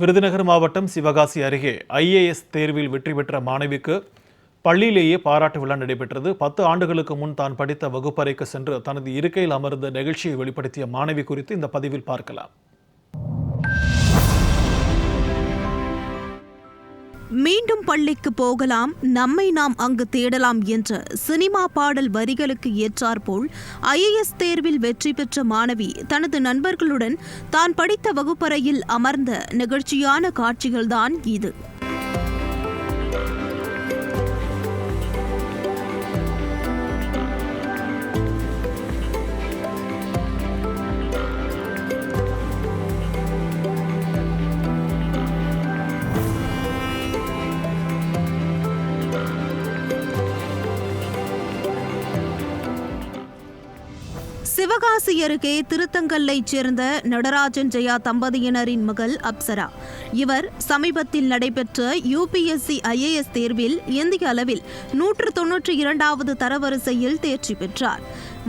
விருதுநகர் மாவட்டம் சிவகாசி அருகே ஐஏஎஸ் தேர்வில் வெற்றி பெற்ற மாணவிக்கு பள்ளியிலேயே பாராட்டு விழா நடைபெற்றது. பத்து ஆண்டுகளுக்கு முன் தான் படித்த வகுப்பறைக்கு சென்று தனது இருக்கையில் அமர்ந்த நிகழ்ச்சியை வெளிப்படுத்திய மாணவி குறித்து இந்த பதிவில் பார்க்கலாம். மீண்டும் பள்ளிக்கு போகலாம் நம்மை நாம் அங்கு தேடலாம் என்ற சினிமா பாடல் வரிகளுக்கு ஏற்றாற்போல் ஐஏஎஸ் தேர்வில் வெற்றி பெற்ற மாணவி தனது நண்பர்களுடன் தான் படித்த வகுப்பறையில் அமர்ந்த நிகழ்ச்சியான காட்சிகள்தான் இது. சிவகாசி அருகே திருத்தங்கல்லைச் சேர்ந்த நடராஜன் ஜெயா தம்பதியினரின் மகள் அப்சரா. இவர் சமீபத்தில் நடைபெற்ற யுபிஎஸ்சி ஐஏஎஸ் தேர்வில் இந்திய அளவில் நூற்று தொன்னூற்றி இரண்டாவது தரவரிசையில் தேர்ச்சி பெற்றார்.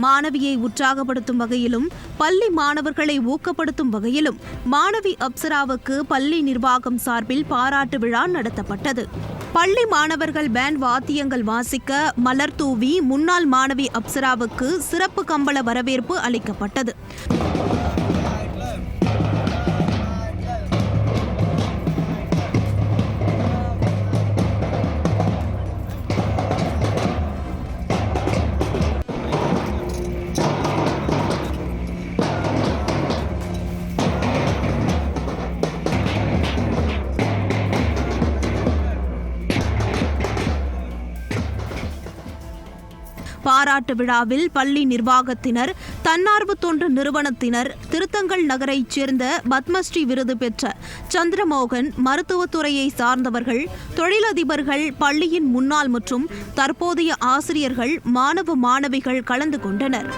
மாணவியை உற்சாகப்படுத்தும் வகையிலும் பள்ளி மாணவர்களை ஊக்கப்படுத்தும் வகையிலும் மாணவி அப்சராவுக்கு பள்ளி நிர்வாகம் சார்பில் பாராட்டு விழா நடத்தப்பட்டது. பள்ளி மாணவர்கள் பேண்ட் வாத்தியங்கள் வாசிக்க மலர் தூவி முன்னாள் மாணவி அப்சராவுக்கு சிறப்பு கம்பள வரவேற்பு அளிக்கப்பட்டது. பாராட்டு விழாவில் பள்ளி நிர்வாகத்தினர் தன்னார்வ தொண்டு நிறுவனத்தினர் திருத்தங்கல் நகரைச் சேர்ந்த பத்மஸ்ரீ விருது பெற்ற சந்திரமோகன் மருத்துவத்துறையை சார்ந்தவர்கள் தொழிலதிபர்கள் பள்ளியின் முன்னாள் மற்றும் தற்போதைய ஆசிரியர்கள் மாணவ மாணவிகள் கலந்து கொண்டனர்.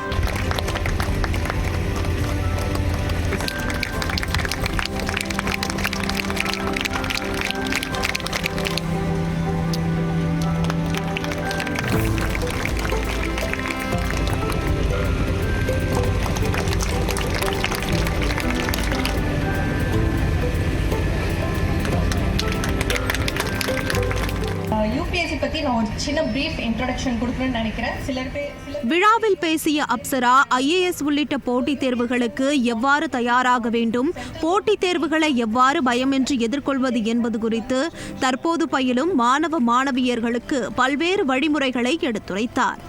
யூபிஎஸ்சி பற்றி நான் ஒரு சின்ன ப்ரீஃப் இன்ட்ரடக்ஷன் கொடுக்கணும்னு நினைக்கிறேன். சிலர் பேர் விழாவில் பேசிய அப்சரா ஐஏஎஸ் உள்ளிட்ட போட்டித் தேர்வுகளுக்கு எவ்வாறு தயாராக வேண்டும்? போட்டித் தேர்வுகளை எவ்வாறு பயமின்றி எதிர்கொள்வது என்பது குறித்து தற்போது பயிலும் மாணவ மாணவியர்களுக்கு பல்வேறு வழிமுறைகளை எடுத்துரைத்தார்.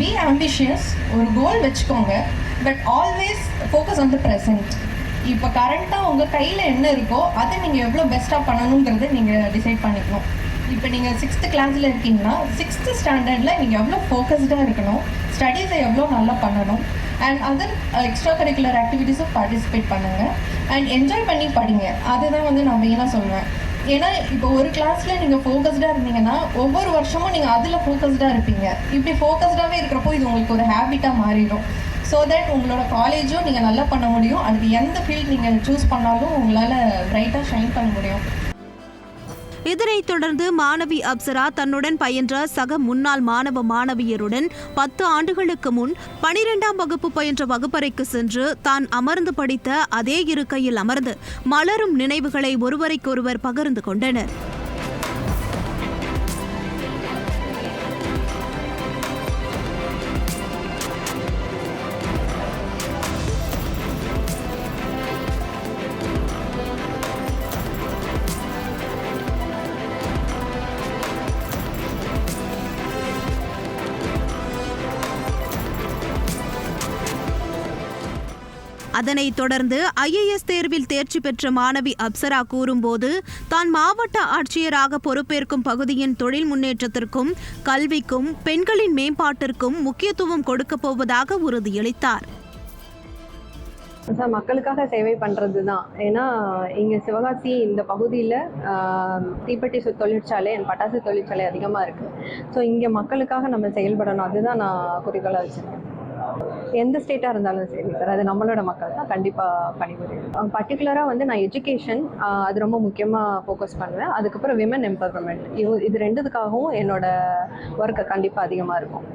பி ஆம்பிஷியஸ் ஒரு கோல் வச்சுக்கோங்க but always focus on the present இப்போ கரண்ட்டாக உங்கள் கையில் என்ன இருக்கோ அதை நீங்கள் எவ்வளோ பெஸ்ட்டாக பண்ணணுங்கிறத நீங்கள் டிசைட் பண்ணிக்கணும். இப்போ நீங்கள் சிக்ஸ்த்து கிளாஸில் இருக்கீங்கன்னா சிக்ஸ்த்து ஸ்டாண்டர்டில் நீங்கள் எவ்வளோ ஃபோக்கஸ்டாக இருக்கணும் ஸ்டடீஸை எவ்வளோ நல்லா பண்ணணும் அண்ட் அதர் எக்ஸ்ட்ரா கரிக்குலர் ஆக்டிவிட்டீஸும் பார்ட்டிசிபேட் பண்ணுங்கள் அண்ட் என்ஜாய் பண்ணி படிங்க. அதுதான் வந்து நான் மெயினாக சொல்லுவேன் ஏன்னா இப்போ ஒரு கிளாஸில் நீங்கள் ஃபோக்கஸ்டாக இருந்தீங்கன்னா ஒவ்வொரு வருஷமும் நீங்கள் அதில் ஃபோக்கஸ்டாக இருப்பீங்க. இப்படி ஃபோக்கஸ்டாகவே இருக்கிறப்போ இது உங்களுக்கு ஒரு ஹேபிட்டாக மாறிடும். ஸோ தட் உங்களோட காலேஜும் நீங்கள் நல்லா பண்ண முடியும். அதுக்கு எந்த ஃபீல்ட் நீங்கள் சூஸ் பண்ணாலும் உங்களால் பிரைட்டாக ஷைன் பண்ண முடியும். இதனைத் தொடர்ந்து மாணவி அப்சரா தன்னுடன் பயின்ற சக முன்னாள் மாணவ மாணவியருடன் பத்து ஆண்டுகளுக்கு முன் பனிரெண்டாம் வகுப்பு பயின்ற வகுப்பறைக்கு சென்று தான் அமர்ந்து படித்த அதே இருக்கையில் அமர்ந்து மலரும் நினைவுகளை ஒருவரைக்கொருவர் பகிர்ந்து கொண்டனர். அதனைத் தொடர்ந்து ஐஏஎஸ் தேர்வில் தேர்ச்சி பெற்ற மாணவி அப்சரா கூறும்போது தான் மாவட்ட ஆட்சியராக பொறுப்பேற்கும் பகுதியின் தொழில் முன்னேற்றத்திற்கும் கல்விக்கும் பெண்களின் மேம்பாட்டிற்கும் முக்கியத்துவம் கொடுக்கப் போவதாக உறுதியளித்தார். சார் மக்களுக்காக சேவை பண்ணுறது தான் ஏன்னா இங்கே சிவகாசி இந்த பகுதியில் தீப்பெட்டி தொழிற்சாலை அண்ட் பட்டாசு தொழிற்சாலை அதிகமாக இருக்குது ஸோ இங்கே மக்களுக்காக நம்ம செயல்படணும். அதுதான் நான் குறிக்கோளாக வச்சுருக்கேன். எந்த ஸ்டேட்டாக இருந்தாலும் சரி சார் அது நம்மளோட மக்கள் தான் கண்டிப்பாக பணிபுரியும். பர்டிகுலராக வந்து நான் எஜுகேஷன் அது ரொம்ப முக்கியமாக ஃபோக்கஸ் பண்ணுவேன். அதுக்கப்புறம் விமன் எம்பவர்மெண்ட் இது இது ரெண்டுத்துக்காகவும் என்னோட ஒர்க்கு கண்டிப்பாக அதிகமாக இருக்கும்.